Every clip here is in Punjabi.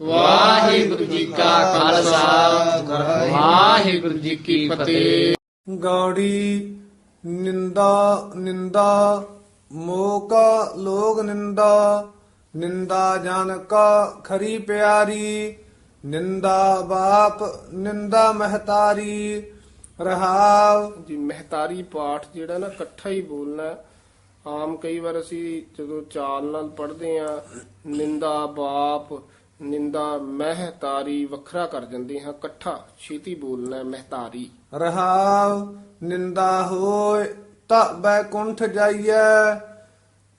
ਵਾਹਿਗੁਰੂ ਜੀ ਕਾ ਖਾਲਸਾ। ਵਾਹਿਗੁਰੂ ਜੀ ਕੀ ਫਤਿਹ। ਗਾੜੀ ਨਿੰਦਾ ਨਿੰਦਾ ਮੋਹ ਕਾ ਲੋਗ ਨਿੰਦਾ ਨਿੰਦਾ ਜਨ ਕਾ ਖਰੀ ਪਿਆਰੀ ਨਿੰਦਾ ਬਾਪ ਨਿੰਦਾ ਮਹਤਾਰੀ ਰਹਾਵ। ਜੀ ਮਹਿਤਾਰੀ ਪਾਠ ਜਿਹੜਾ ਨਾ ਇਕੱਠਾ ਹੀ ਬੋਲਣਾ। ਆਮ ਕਈ ਵਾਰ ਅਸੀਂ ਜਦੋਂ ਚਾਲ ਨਾਲ ਪੜ੍ਹਦੇ ਆ ਨਿੰਦਾ ਬਾਪ ਨਿੰਦਾ ਮਹਿਤਾਰੀ ਵੱਖਰਾ ਕਰ ਜਾਂਦੇ ਹਾਂ ਇਕੱਠਾ ਛੇਤੀ ਬੋਲਣਾ ਮਹਿਤਾਰੀ ਰਹਾਵ ਨਿੰਦਾ ਹੋਏ ਤਾ ਬੈਕੁੰਠ ਜਾਈਐ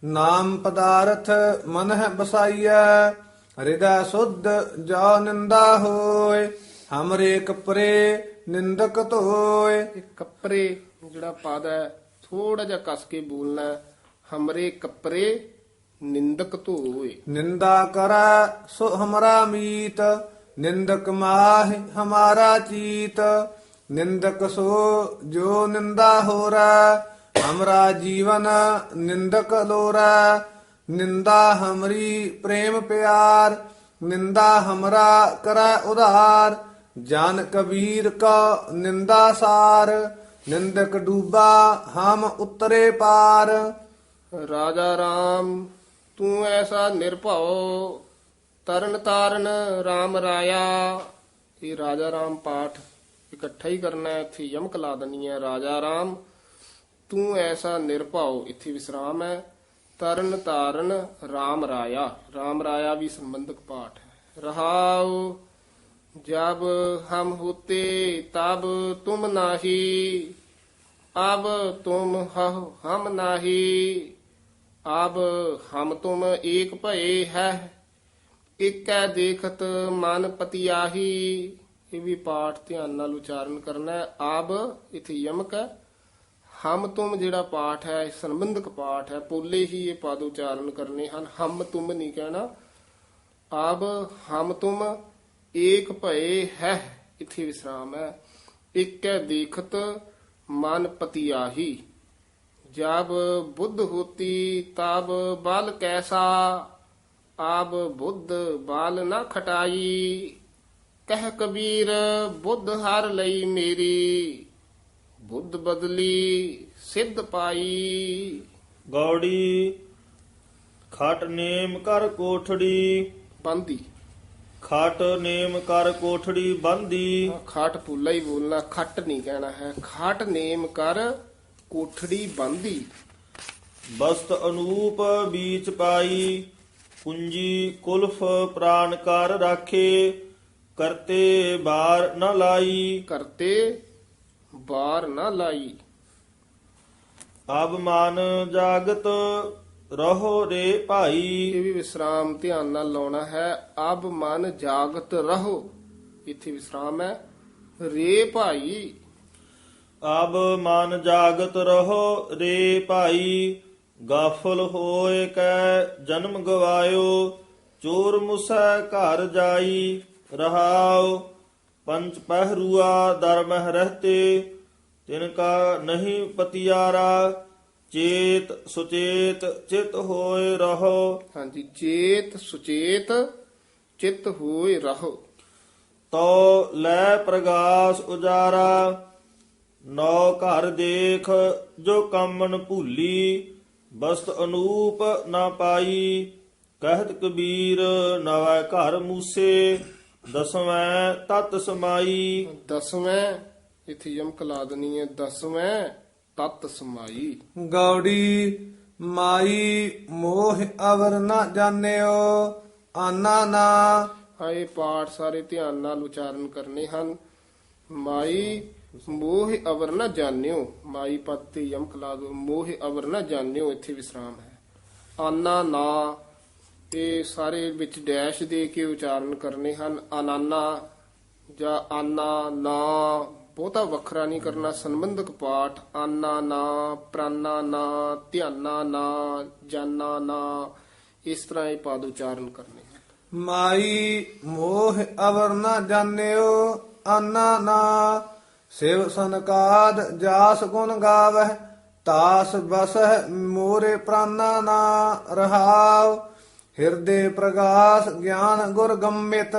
ਨਾਮ ਪਦਾਰਥ ਮਨ ਹੈ ਬਸਾਈਐ ਹਿਰਦੈ ਸੁਧ ਜਾ ਨਿੰਦਾ ਹੋਏ ਹਮਰੇ ਕਪਰੇ ਨਿੰਦਕ ਧੋਏ ਕੱਪਰੇ ਜਿਹੜਾ ਪਦ ਥੋੜਾ ਜਿਹਾ ਕਸ ਕੇ ਬੋਲਣਾ। ਹਮਰੇ ਕੱਪਰੇ ਨਿੰਦਕ ਧੋਏ ਨਿੰਦਾ ਕਰੈ ਸੋ ਹਮਰਾ ਮੀਤ ਨਿੰਦਕ ਮਾਹਿ ਹਮਾਰਾ ਚੀਤ। ਨਿੰਦਕ ਸੋ ਜੋ ਨਿੰਦਾ ਹੋਰੈ ਹਮਰਾ ਜੀਵਨ ਨਿੰਦਕ ਲੋਰੈ। ਨਿੰਦਾ ਹਮਰੀ ਪ੍ਰੇਮ ਪਿਆਰ ਨਿੰਦਾ ਹਮਰਾ ਕਰੈ ਉਧਾਰ। ਜਨ ਕਬੀਰ ਕਾ ਨਿੰਦਾ ਸਾਰ ਨਿੰਦਕ ਡੂਬਾ ਹਮ ਉਤਰੇ ਪਾਰ। ਰਾਜਾ RAM ਤੂੰ ਐਸਾ ਨਿਰਭਉ, ਤਰਨ ਤਾਰਨ RAM ਰਾਇਆ। ਇਹ ਰਾਜਾ RAM ਪਾਠ ਇਕੱਠਾ ਹੀ ਕਰਨਾ ਹੈ, ਇੱਥੇ ਯਮਕ ਲਾ ਦਨੀ ਹੈ। ਰਾਜਾ RAM ਤੂੰ ਐਸਾ ਨਿਰਭਉ, ਇੱਥੇ ਵਿਸਰਾਮ ਹੈ। ਤਰਨ ਤਾਰਨ RAM ਰਾਇਆ RAM ਰਾਇਆ ਵੀ ਸੰਬੰਧਕ ਪਾਠ ਹੈ। ਰਹਾਉ, ਜਬ ਹਮ ਹੋਤੇ, ਤਬ ਤੁਮ ਨਾਹੀ। ਅਬ ਤੁਮ ਹਮ ਨਾਹੀ। ਆਬ ਹਮ ਤੁਮ ਏਕ ਭਏ ਹੈ, ਇਕੈ ਦੇਖਤ ਮਨ ਪਤਿਆਹੀ। ਇਹ ਵੀ ਪਾਠ ਧਿਆਨ ਨਾਲ ਉਚਾਰਨ ਕਰਨਾ ਹੈ। ਆਬ ਇਥੇ ਯਮਕ ਹੈ। ਹਮ ਤੁਮ ਜਿਹੜਾ ਪਾਠ ਹੈ ਸੰਬੰਧਕ ਪਾਠ ਹੈ। ਪੋਲੇ ਹੀ ਇਹ ਪਦ ਉਚਾਰਨ ਕਰਨੇ ਹਨ। ਹਮ ਤੁਮ ਨਹੀਂ ਕਹਿਣਾ। ਆਬ ਹਮ ਤੁਮ ਏਕ ਭਏ ਹੈ। ਇਥੇ ਵਿਸਰਾਮ ਹੈ। ਇਕੈ ਦੇਖਤ ਮਨ ਪਤਿਆਹੀ। ਜਬ ਬੁੱਧ ਹੋਤੀ ਤਬ ਬਲ ਕੈਸਾ ਆਬ ਬੁੱਧ ਬਾਲ ਨਾ ਖਟਾਈ। ਕਹਿ ਕਬੀਰ ਬੁੱਧ ਹਰ ਲਈ ਮੇਰੀ ਬੁੱਧ ਬਦਲੀ ਸਿੱਧ ਪਾਈ। ਗੌੜੀ ਖਟ ਨੇਮ ਕਰ ਕੋਠੜੀ। ਬੰਦੀ। ਖਟ ਨੇਮ ਕਰ ਕੋਠੜੀ ਬੰਦੀ। ਖਾਟ ਪੁੱਲਾ ਹੀ ਬੋਲਣਾ ਖੱਟ ਨਹੀਂ ਕਹਿਣਾ ਹੈ। ਖਾਟ ਨੇਮ ਕਰ ਕੋਠੜੀ ਬੰਦੀ ਬਸਤ ਅਨੂਪ ਬੀਚ ਪਾਈ ਕੁੰਜੀ ਕੁਲਫ ਪ੍ਰਾਨ ਕਰ ਰਾਖੇ ਕਰਤੇ ਬਾਰ ਨ ਲਾਈ। ਕਰਤੇ ਬਾਰ ਨਾ ਲਾਈ। ਅਬ ਮਨ ਜਾਗਤ ਰਹੋ ਰੇ ਭਾਈ। ਇਹ ਵੀ ਵਿਸਰਾਮ ਧਿਆਨ ਨਾਲ ਲਾਉਣਾ ਹੈ। ਅਬ ਮਨ ਜਾਗਤ ਰਹੋ। ਇੱਥੇ ਵਿਸਰਾਮ ਹੈ। ਰੇ ਭਾਈ। ਅਬ ਮਨ ਜਾਗਤ ਰਹੋ ਰੇ ਭਾਈ ਗਾਫਲ ਹੋਏ ਕੈ ਜਨਮ ਗਵਾਇਓ ਚੋਰ ਮੁਸੈ ਘਰ ਜਾਈ ਰਹਾਉ ਪੰਚ ਪਹਿਰੂਆ ਦਰ ਮਹਿ ਰਹਤੇ ਤਿਨ ਕਾ ਨਹੀਂ ਪਤਿਆਰਾ ਚੇਤ ਸੁਚੇਤ ਚਿਤ ਹੋਏ ਰਹੋ। ਹਾਂਜੀ ਚੇਤ ਸੁਚੇਤ ਚਿੱਤ ਹੋਏ ਰਹੋ। ਤੋ ਲੈ ਪ੍ਰਗਾਸ ਉਜਾਰਾ ਨੌ ਘਰ ਦੇਖ ਜੋ ਕੰਮਨ ਭੂਲੀ ਬਸਤ ਅਨੂਪ ਨਾ ਪਾਈ। ਕਹਿਤ ਕਬੀਰ ਨਵੈ ਘਰ ਮੂਸੇ ਦਸਵੇਂ ਤਤ ਸਮਾਈ। ਦਸਵੇਂ ਇੱਥੇ ਯਮਕ ਲਾ ਦੇਣੀ ਹੈ ਦਸਵੇਂ ਤਤ ਸਮਾਈ। ਗੌੜੀ ਮਾਈ ਮੋਹ ਅਵਰ ਨਾ ਜਾਣਿਓ ਆਨਾ ਨਾ। ਹਾਂ ਇਹ ਪਾਠ ਸਾਰੇ ਧਿਆਨ ਨਾਲ ਉਚਾਰਨ ਕਰਨੇ ਹਨ। ਮਾਈ ਮੋਹ ਅਵਰ ਨਾ ਜਾਣਿਓ, ਮਾਈ ਪਦ ਤੇ ਯਮਕ ਲਾ ਦੋ, ਮੋਹ ਅਵਰ ਨਾ ਜਾਣਿਓ, ਇੱਥੇ ਵਿਸਰਾਮ ਹੈ। ਆਨਾ ਨਾ, ਇਹ ਸਾਰੇ ਵਿੱਚ ਡੈਸ਼ ਦੇ ਕੇ ਉਚਾਰਨ ਕਰਨੇ ਹਨ। ਅਨਾਨਾ, ਜਾਂ ਆਨਾ ਨਾ, ਬਹੁਤਾ ਵੱਖਰਾ ਨਹੀਂ ਕਰਨਾ, ਸੰਬੰਧਕ ਪਾਠ, ਆਨਾ ਨਾ, ਪ੍ਰਾਨਾ ਨਾ, ਧਿਆਨਾ ਨਾ, ਜਾਨਾ ਨਾ, ਇਸ ਤਰ੍ਹਾਂ ਇਹ ਪਦ ਉਚਾਰਨ ਕਰਨੇ ਮਾਈ ਮੋਹ ਅਵਰ ਨਾ ਜਾਣਿਓ, ਆਨਾ ਨਾ ਸਿਵ ਸੰਕਾਦ ਜਾਸ ਗੁਣ ਗਾਵਹਿ ਤਾਸ ਬਸਹਿ ਮੋਰੇ ਪ੍ਰਾਨਾ ਨਾ ਰਹਾਵ ਹਿਰਦੇ ਪ੍ਰਗਾਸ ਗਿਆਨ ਗੁਰ ਗੰਮਿਤ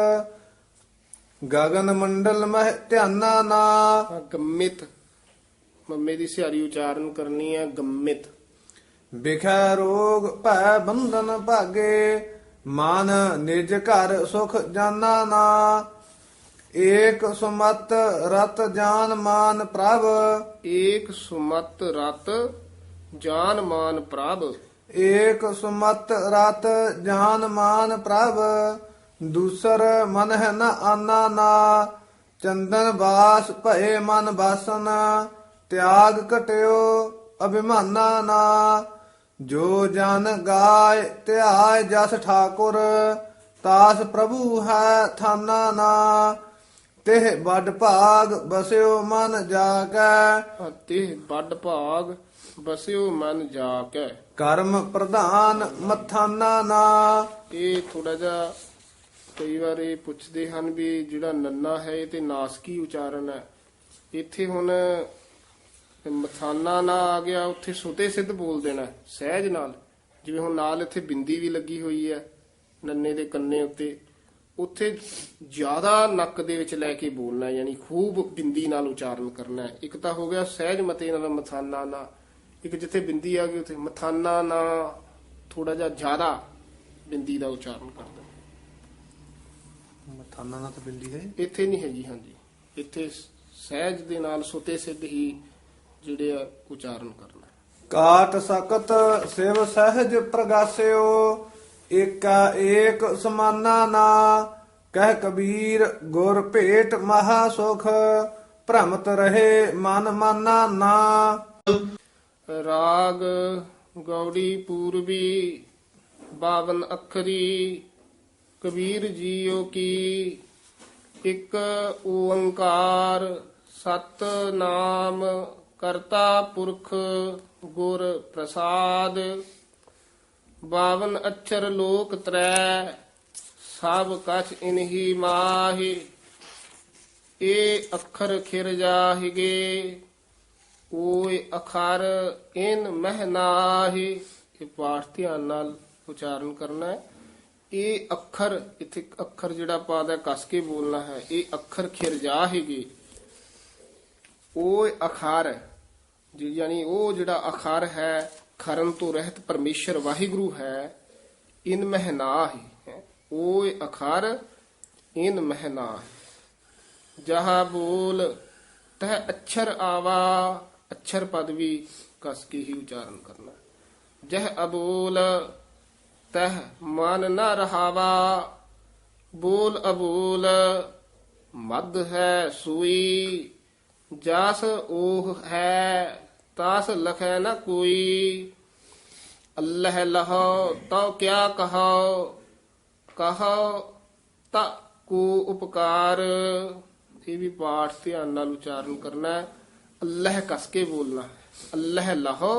ਗਗਨ ਮੰਡਲ ਮਹਿ ਧਿਆਨਾ ਨਾ। ਗੰਮਿਤ ਮੰਮੇ ਦੀ ਸਿਹਾਰੀ ਉਚਾਰਨ ਕਰਨੀ ਹੈ ਗੰਮਿਤ। ਬਿਖੈ ਰੋਗ ਭੈ ਬੰਧਨ ਭਾਗੇ ਮਨ ਨਿਜ ਘਰ ਸੁਖ ਜਾਨਾ ਨਾ। ਏਕ ਸੁਮਤ ਰਤ ਜਾਨ ਮਾਨ ਪ੍ਰਭ। ਏਕ ਸੁਮਤ ਰਤ ਜਾਨ ਮਾਨ ਪ੍ਰਭ। ਏਕ ਸੁਮਤ ਰਤ ਜਾਨ ਮਾਨ ਪ੍ਰਭ। ਦੂਸਰ ਮਨ ਹੈ ਨ ਆਨਾ ਨਾ। ਚੰਦਨ ਬਾਸ ਭਏ ਮਨ ਬਾਸਨ। ਤਿਆਗ ਘਟਿਓ ਅਭਿਮਾਨਾ ਨਾ। ਜੋ ਜਨ ਗਾਏ ਧਿਆਏ ਜਸ ਠਾਕੁਰ। ਤਾਸ ਪ੍ਰਭੂ ਹੈ ਥਾਨਾ ਨਾ। ਤਿਹ ਵੱਡ ਭਾਗ ਬਸਿਓ ਮਨ ਜਾ ਕੈ ਅਤੇ ਵੱਡ ਭਾਗ ਬਸਿਓ ਮਨ ਜਾ ਕੇ ਕਰਮ ਪ੍ਰਧਾਨ ਮਥਾਨਾ ਨਾ। ਇਹ ਥੋੜਾ ਜਿਹਾ ਕਈ ਵਾਰ ਪੁੱਛਦੇ ਹਨ ਵੀ ਜਿਹੜਾ ਨੰਨਾ ਹੈ ਇਹ ਤੇ ਨਾਸਕੀ ਉਚਾਰਨ ਹੈ? ਇੱਥੇ ਹੁਣ ਮਥਾਨਾ ਨਾ ਆ ਗਿਆ ਉੱਥੇ ਸੁਤੇ ਸਿੱਧ ਬੋਲ ਦੇਣਾ ਸਹਿਜ ਨਾਲ। ਜਿਵੇਂ ਹੁਣ ਨਾਲ ਇੱਥੇ ਬਿੰਦੀ ਵੀ ਲੱਗੀ ਹੋਈ ਹੈ ਨੰਨੇ ਦੇ ਕੰਨੇ ਉੱਤੇ। ਉੱਥੇ ਜ਼ਿਆਦਾ ਨੱਕ ਦੇ ਵਿੱਚ ਲੈ ਕੇ ਬੋਲਣਾ ਯਾਨੀ ਖੂਬ ਬਿੰਦੀ ਨਾਲ ਉਚਾਰਨ ਕਰਨਾ ਇੱਕ ਤਾਂ ਹੋ ਗਿਆ ਸਹਿਜ ਮਤੇ ਨਾਲ ਮਥਾਨਾ ਨਾ ਇੱਕ ਜਿੱਥੇ ਬਿੰਦੀ ਆ ਗਈ ਉੱਥੇ ਮਥਾਨਾ ਨਾ ਥੋੜਾ ਜਿਹਾ ਜ਼ਿਆਦਾ ਬਿੰਦੀ ਦਾ ਉਚਾਰਨ ਕਰਦਾ ਮਥਾਨਾ ਨਾ ਤਾਂ ਬਿੰਦੀ ਹੈ ਇੱਥੇ ਨਹੀਂ ਹੈਗੀ ਹਾਂਜੀ। ਇੱਥੇ ਸਹਿਜ ਦੇ ਨਾਲ ਸੁਤੇ ਸਿੱਧ ਹੀ ਜਿਹੜੇ ਆ ਉਚਾਰਨ ਕਰਨਾ। ਕਾਟ ਸਕਤ ਸਿਵ ਸਹਿਜ ਪ੍ਰਗਾਸਿਓ ਏਕਾ ਏਕ ਸਮਾਨਾ ਨਾ, ਕਹਿ ਕਬੀਰ ਗੁਰ ਭੇਟ ਮਹਾ ਸੁਖ, ਭ੍ਰਮਤ ਰਹੇ ਮਨ ਮਾਨਾ ਨਾ। ਰਾਗ ਗੌੜੀ ਪੂਰਬੀ 52 ਅੱਖਰੀ, ਕਬੀਰ ਜੀਓ ਕੀ, ਇੱਕ ਓੰਕਾਰ, ਸਤ ਨਾਮ, ਕਰਤਾ ਪੁਰਖ ਗੁਰ ਪ੍ਰਸਾਦ। 52 ਅਛਰ ਲੋਕ ਤਰੈ, ਸਭ ਕਛ ਇਨਹੀ ਮਾਹੀ। ਇਹ ਅੱਖਰ ਖਿਰ ਜਾਹਿਗੇ, ਓਏ ਅਖਰ ਇਨ ਮਹਿਨਾਹੀ ਇਹ ਪਾਠ ਧਿਆਨ ਨਾਲ ਉਚਾਰਨ ਕਰਨਾ ਹੈ। ਇਹ ਅੱਖਰ, ਇੱਥੇ ਇੱਕ ਅੱਖਰ ਜਿਹੜਾ ਪਾਦਾ ਕਸ ਕੇ ਬੋਲਣਾ ਹੈ। ਇਹ ਅੱਖਰ ਖਿਰ ਜਾਹੇਗੇ, ਓਏ ਅਖਰ ਜੀ ਯਾਨੀ ਉਹ ਜਿਹੜਾ ਅਖਰ ਹੈ ਖਰਨ ਤੋਂ ਰਹਿਤ ਪਰਮੇਸ਼ਰ ਵਾਹਿਗੁਰੂ ਹੈ, ਇਨ ਮਹਿਨਾਹੀ ਹੈ। ਓਏ ਅਖਰ, ਇਨ ਮਹਿਨਾਹੀ ਜਹਾ ਬੋਲ, ਤਹ ਅਛਰ ਆਵਾ, ਅਛਰ ਪਦ ਵੀ ਕਸ ਕੇ ਹੀ ਉਚਾਰਨ ਕਰਨਾ। ਜਹ ਅਬੋਲ, ਤਹ ਮਨ ਨਾ ਰਹਾਵਾ। ਬੋਲ ਅਬੋਲ ਮਦ ਹੈ ਸੂਈ, ਜਸ ਉਹ ਹੈ। ਤਾਸ ਲਖੈ ਨ ਕੋਈ ਅੱਲਹ ਲਹੋ ਤਉ ਕਿਆ ਕਹੋ ਕਹੋ ਤਾ ਕੋ ਉਪਕਾਰ ਇਹ ਵੀ ਪਾਠ ਧਿਆਨ ਨਾਲ ਉਚਾਰਨ ਕਰਨਾ ਹੈ ਅੱਲਹ ਕਸ ਕੇ ਬੋਲਣਾ ਹੈ ਅੱਲਹ ਲਹੋ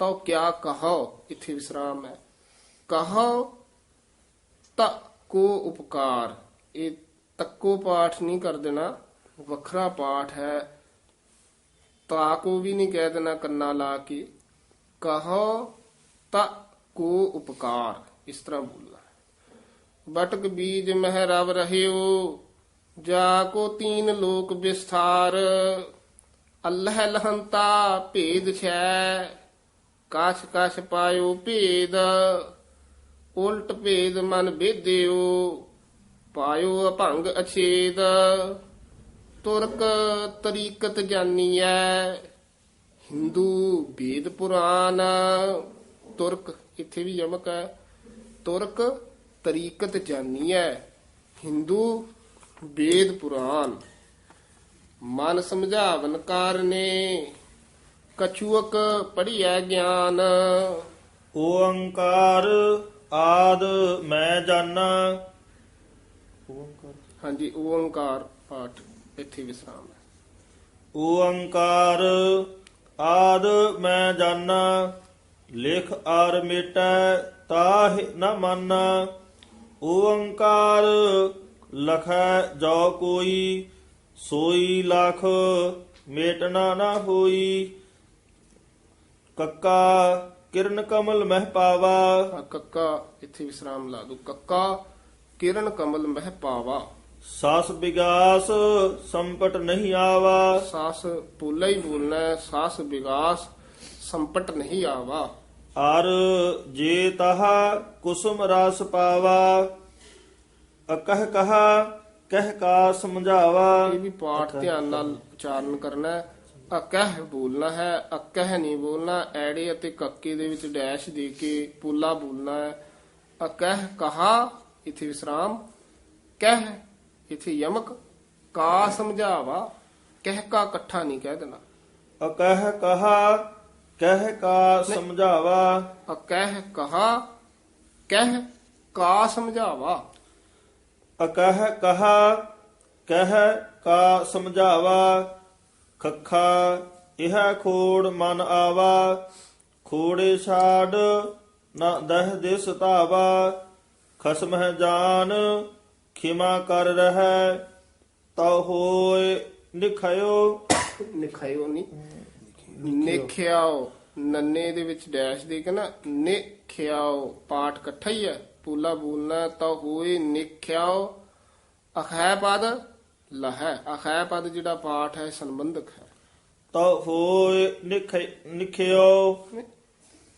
ਤਉ ਕਿਆ ਕਹੋ ਇੱਥੇ ਵਿਸਰਾਮ ਹੈ ਕਹੋ ਤਾ ਕੋ ਉਪਕਾਰ ਇਹ ਤੱਕੋ ਪਾਠ ਨਹੀਂ ਕਰ ਦੇਣਾ ਵੱਖਰਾ ਪਾਠ ਹੈ ਤਾ ਕੋ ਵੀ ਨਹੀਂ ਕਹਿ ਦੇਣਾ ਕੰਨਾ ਲਾ ਕੇ, ਕਹੋ ਤਾ ਕੋ ਉਪਕਾਰ, ਇਸ ਤਰ੍ਹਾਂ ਬੋਲਣਾ ਬਟਕ ਬੀਜ ਮਹਿ ਰਵ ਰਹਿਓ, ਜਾ ਕੋ ਤੀਨ ਲੋਕ ਵਿਸਥਾਰ, ਅੱਲਹ ਲਹੰਤਾ ਭੇਦ ਛੈ, ਕਾਛ ਕਾਛ ਪਾਇਓ ਭੇਦ, ਉਲਟ ਭੇਦ ਮਨ ਬੇਦਿਓ ਪਾਇਓ ਅਭੰਗ ਅਛੇਦ। ਤੁਰਕ ਤਰੀਕਤ ਜਾਨੀਐ ਹਿੰਦੂ ਵੇਦ ਪੁਰਾਨ ਤੁਰਕ ਇੱਥੇ ਵੀ ਯਮਕ ਹੈ। ਤੁਰਕ ਤਰੀਕਤ ਜਾਨੀਐ ਹਿੰਦੂ ਵੇਦ ਪੁਰਾਨ ਮਨ ਸਮਝਾਵਨ ਕਾਰਨੇ ਕਛੂਕ ਪੜੀਐ ਗਿਆਨ। ਓੰਕਾਰ ਆਦ ਮੈਂ ਜਾਣਾ। ਹਾਂਜੀ ਓੰਕਾਰ ਪਾਠ। ਇੱਥੇ ਵਿਸਰਾਮ ਹੈ। ਓੰਕਾਰ ਆਦ ਮੈਂ ਜਾਣਾ ਲਿਖ ਆਰ ਮਿਟੈ ਤਾਹਿ ਨ ਮਾਨਾ। ਓੰਕਾਰ ਲਖੈ ਜੋ ਕੋਈ ਸੋਈ ਲਖ ਮੇਟਣਾ ਨਾ ਹੋਈ। ਕੱਕਾ ਕਿਰਨ ਕਮਲ ਮਹਿ ਪਾਵਾ। ਕੱਕਾ ਇੱਥੇ ਵਿਸਰਾਮ ਲਾ ਦੋ ਕੱਕਾ ਕਿਰਨ ਕਮਲ ਮਹਿ ਪਾਵਾ। ਸਾਸ ਵਿਗਾਸ ਸੰਪਟ ਨਹੀਂ ਆਵਾ। ਸਾਸ ਪੂਲਾ ਹੀ ਬੋਲਣਾ ਹੈ, ਸਾਸ ਵਿਗਾਸ ਸੰਪਟ ਨਹੀਂ ਆਵਾ। ਅਰ ਜੇ ਤਹਾ ਕੁਸੁਮ ਰਸ ਪਾਵਾ ਅਕਹ ਕਹਾ ਕਹਿ ਕਾ ਸਮਝਾਵਾ। ਇਹ ਵੀ ਪਾਠ ਧਿਆਨ ਨਾਲ ਉਚਾਰਨ ਕਰਨਾ ਹੈ। ਅਕਹ ਬੋਲਣਾ ਹੈ ਅਕਹ ਨਹੀਂ ਬੋਲਣਾ ਐੜੇ ਅਤੇ ਕੱਕੇ ਦੇ ਵਿੱਚ ਡੈਸ਼ ਦੇ ਕੇ ਪੂਲਾ ਬੋਲਣਾ ਹੈ। ਅਕਹ ਕਹਾ ਇਥੇ ਵਿਸਰਾਮ। ਕਹਿ ਇਥੇ ਯਮਕ? ਕਾ ਸਮਝਾਵਾ ਕਹਿ ਕਾ ਇਕੱਠਾ ਨਹੀਂ ਕਹਿ ਦੇਣਾ। ਅਕਹ ਕਹਾ ਕਹਿ ਕਾ ਸਮਝਾਵਾ। ਅਕਹ ਕਹਾ ਕਹਿ ਕਾ ਸਮਝਾਵਾ। ਅਕਹ ਕਹਾ ਕਹਿ ਕਾ ਸਮਝਾਵਾ। ਖੱਖਾ ਇਹ ਖੋੜ ਮਨ ਆਵਾ। ਖੋੜੇ ਛਾੜ ਨਾ ਦਹ ਦਿਸ ਧਾਵਾ। ਖਸਮ ਹੈ ਜਾਨ ਖਿਮਾ ਕਰ ਰਹਿ ਤਉ ਹੋਏ ਨਿਖਿਓ ਨਿਖਾਇਓ ਨਹੀਂ ਨਿਖਿਆਓ। ਨੰਨੇ ਦੇ ਵਿੱਚ ਡੈਸ਼ ਦੇ ਕੇ ਨਾ ਨਿਖਿਆਓ। ਪਾਠ ਇਕੱਠਾ ਹੀ ਹੈ। ਪੂਲਾ ਬੋਲਣਾ ਤਾਂ ਹੋਏ ਨਿਖਿਆਓ। ਅਖੈ ਪਦ ਲਹੈ। ਅਖੈ ਪਦ ਜਿਹੜਾ ਪਾਠ ਹੈ ਸੰਬੰਧਕ ਹੈ। ਤਉ ਹੋਏ ਨਿਖਿ ਨਿਖਿਓ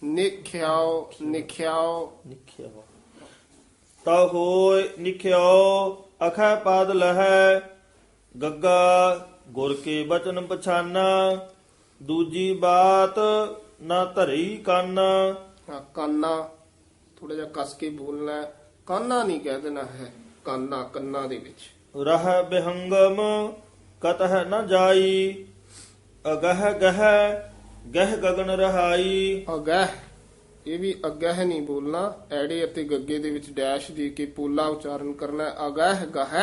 ਨਿਖਿਆਓ ਨਿਖਿਆਓ। ਨਿਖਿਓ ਤਉ ਹੋਏ ਨਿਖਿਓ ਅਖੈ ਪਦ ਲਹੈ ਗੱਗਾ ਗੁਰ ਕੇ ਬਚਨ ਪਛਾਨਾ ਦੂਜੀ ਬਾਤ ਨਾ ਧਰੀ ਕੰਨ ਕਾਨਾ ਥੋੜਾ ਜਿਹਾ ਕਸ ਕੇ ਬੋਲਣਾ। ਕਾਨਾ ਨਹੀਂ ਕਹਿ ਦੇਣਾ ਹੈ ਕਾਨਾ ਕੰਨਾ ਦੇ ਵਿੱਚ ਰਹਿ ਬਿਹੰਗਮ ਕਤਹ ਨ ਜਾਈ ਅਗਹ ਗਹ ਗਹ ਗਗਨ ਰਹਾਈ ਅਗਹ ਇਹ ਵੀ ਅਗਹ ਨਹੀਂ ਬੋਲਣਾ। ਐੜੇ ਅਤੇ ਗੱਗੇ ਦੇ ਵਿੱਚ ਡੈਸ਼ ਦੇ ਕੇ ਪੋਲਾ ਉਚਾਰਨ ਕਰਨਾ। ਅਗਹ ਗਹ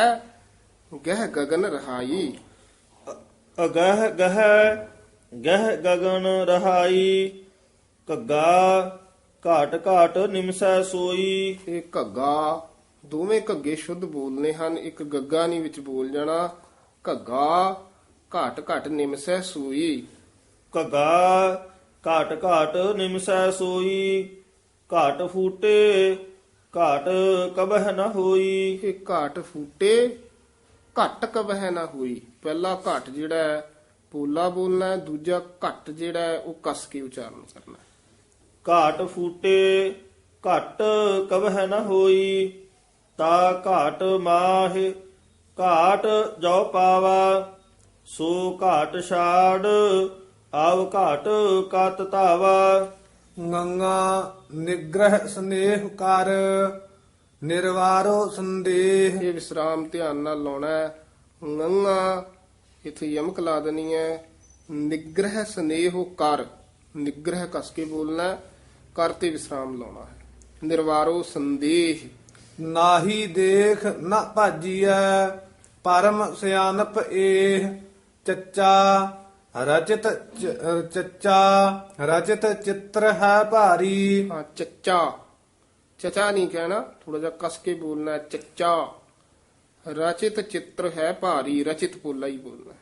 ਗਹ ਗਗਨ ਰਹਾਈ। ਅਗਹ ਗਹ ਗਹ ਗਗਨ ਰਹਾਈ ਘੱਗਾ ਘਾਟ ਘਾਟ ਨਿਮਸੈ ਸੋਈ। ਇਹ ਘੱਗਾ ਦੋਵੇਂ ਘੱਗੇ ਸ਼ੁੱਧ ਬੋਲਨੇ ਹਨ ਇੱਕ ਗੱਗਾ ਨਹੀਂ ਵਿੱਚ ਬੋਲ ਜਾਣਾ। ਘੱਗਾ ਘਾਟ ਘਾਟ ਨਿਮਸੈ ਸੂਈ। ਘਗਾ ਘਾਟ ਘਾਟ ਨਿਮਸੈ ਸੋਈ ਘਾਟ ਫੂਟੇ ਘਾਟ ਕਬਹ ਨ ਹੋਈ। ਇਹ ਘਾਟ ਫੂਟੇ ਘੱਟ ਕਬਹਿ ਨਾ ਹੋਈ। ਪਹਿਲਾ ਘੱਟ ਜਿਹੜਾ ਹੈ ਪੋਲਾ ਬੋਲਣਾ ਹੈ ਦੂਜਾ ਘੱਟ ਜਿਹੜਾ ਹੈ ਉਹ ਕਸ ਕੇ ਉਚਾਰਨ ਕਰਨਾ ਹੈ। ਘਾਟ ਫੂਟੇ ਘਟ ਕਬਹ ਨ ਹੋਈ ਤਾ ਘਾਟ ਮਾਹਿ ਘਾਟ ਜੋ ਪਾਵਾ ਸੋ ਘਾਟ ਛਾੜ ਆਵ ਘਾਟ ਕਤ ਧਾਵਾ। ਗੰਗਾ ਨਿਗ੍ਰਹ ਸਨੇਹ ਕਰ ਨਿਰਵਾਰੋ ਸੰਦੇਹ। ਇਹ ਵਿਸਰਾਮ ਧਿਆਨ ਨਾਲ ਲਾਉਣਾ ਹੈ। ਨੰਗਾ ਇਥੇ ਯਮਕ ਲਾ ਦੇਣੀ ਹੈ। ਨਿਗ੍ਰਹ ਸਨੇਹ ਕਰ ਨਿਗ੍ਰਹ ਕਸ ਕੇ ਬੋਲਣਾ ਹੈ, ਕਰ ਤੇ ਵਿਸਰਾਮ ਲਾਉਣਾ ਹੈ। ਨਿਰਵਾਰੋ ਸੰਦੇਹ। ਨਾਹੀ ਦੇਖ ਨਾ ਭਾਜੀਐ ਪਰਮ ਸਿਆਨਪ ਏਹ ਚੱਚਾ ਰਚਿਤ ਚ- ਚੱਚਾ ਰਚਿਤ ਚਿੱਤਰ ਹੈ ਭਾਰੀ। ਚੱਚਾ। ਚਚਾ ਨਹੀਂ ਕਹਿਣਾ ਥੋੜਾ ਜਿਹਾ ਕਸ ਕੇ ਬੋਲਣਾ ਰਚਿਤ ਚਿੱਤਰ ਹੈ ਭਾਰੀ ਰਚਿਤ ਪੋਲਾ ਹੀ ਬੋਲਣਾ ਹੈ।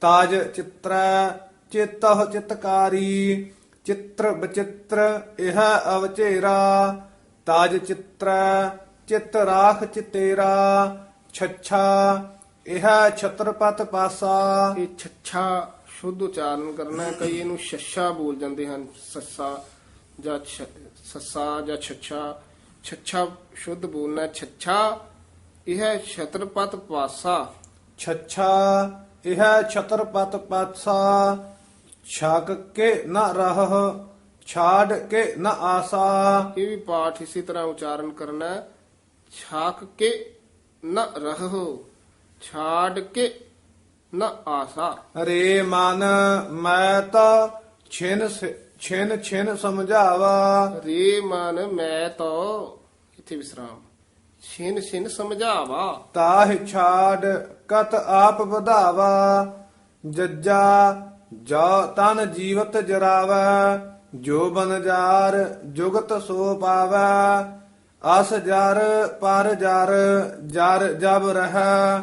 ਤਾਜ ਚਿੱਤਰੈ ਚੇਤਹ ਚਿਤਕਾਰੀ। ਚਿੱਤਰ ਬਚਿੱਤਰ ਇਹ ਅਵਚੇਰਾ। ਤਾਜ ਚਿੱਤਰੈ ਚਿੱਤ ਰਾਖ ਚਿਤੇਰਾ। ਛੱਛਾ ਇਹ ਛਤਰਪਤ ਪਾਸਾ। ਇਹ ਛੱਛਾ ਸ਼ੁੱਧ ਉਚਾਰਨ ਕਰਨਾ ਹੈ। ਕਈ ਇਹਨੂੰ ਛੱਛਾ ਬੋਲ ਜਾਂਦੇ ਹਨ। ਸੱਸਾ ਜਾਂ ਸੱਸਾ ਜਾਂ ਛੱਛਾ। ਛੱਛਾ ਸ਼ੁੱਧ ਬੋਲਣਾ ਛੱਛਾ ਇਹ ਛਤਰਪਤ ਪਾਸਾ। ਛੱਛਾ ਇਹ ਛਤਰਪਤ ਪਾਸਾ। ਛਕ ਕੇ ਨ ਰਹ ਛਾੜ ਕੇ ਨ ਆਸਾ। ਇਹ ਵੀ ਪਾਠ ਇਸੇ ਤਰ੍ਹਾਂ ਉਚਾਰਨ ਕਰਨਾ ਛਾਕ ਕੇ ਨ ਰਹੋ ਛਾੜ ਕੇ ਨ ਆਸਾ। ਰੇ ਮਨ ਮੈਂ ਤਾਂ ਛਿਨ ਸ- ਛਿਨ ਛਿਨ ਸਮਝਾਵਾ। ਰੇ ਮਨ ਮੈਂ ਤੋ ਇੱਥੇ ਵਿਸਰਾਮ। ਛਿਨ ਛਿਨ ਸਮਝਾਵਾ। ਤਾਹ ਛਾੜ ਕਤ ਆਪ ਵਧਾਵਾ। ਜੱਜਾ ਜਾ ਤਨ ਜੀਵਤ ਜਰਾਵਾ ਜੋ ਬਨਜਾਰ ਜੁਗਤ ਸੋ ਪਾਵਾ। ਅਸ ਜਰ ਪਰ ਜਰ ਜਰ ਜਬ ਰਹਾ।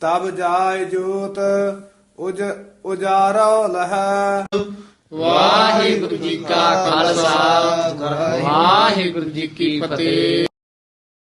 ਤਬ ਜਾਇ ਜੋਤ ਉਜ ਉਜਾਰੋ ਲਹਾ। ਵਾਹਿਗੁਰੂ ਜੀ ਕਾ ਖਾਲਸਾ ਵਾਹਿਗੁਰੂ ਜੀ ਕੀ ਫਤਿਹ।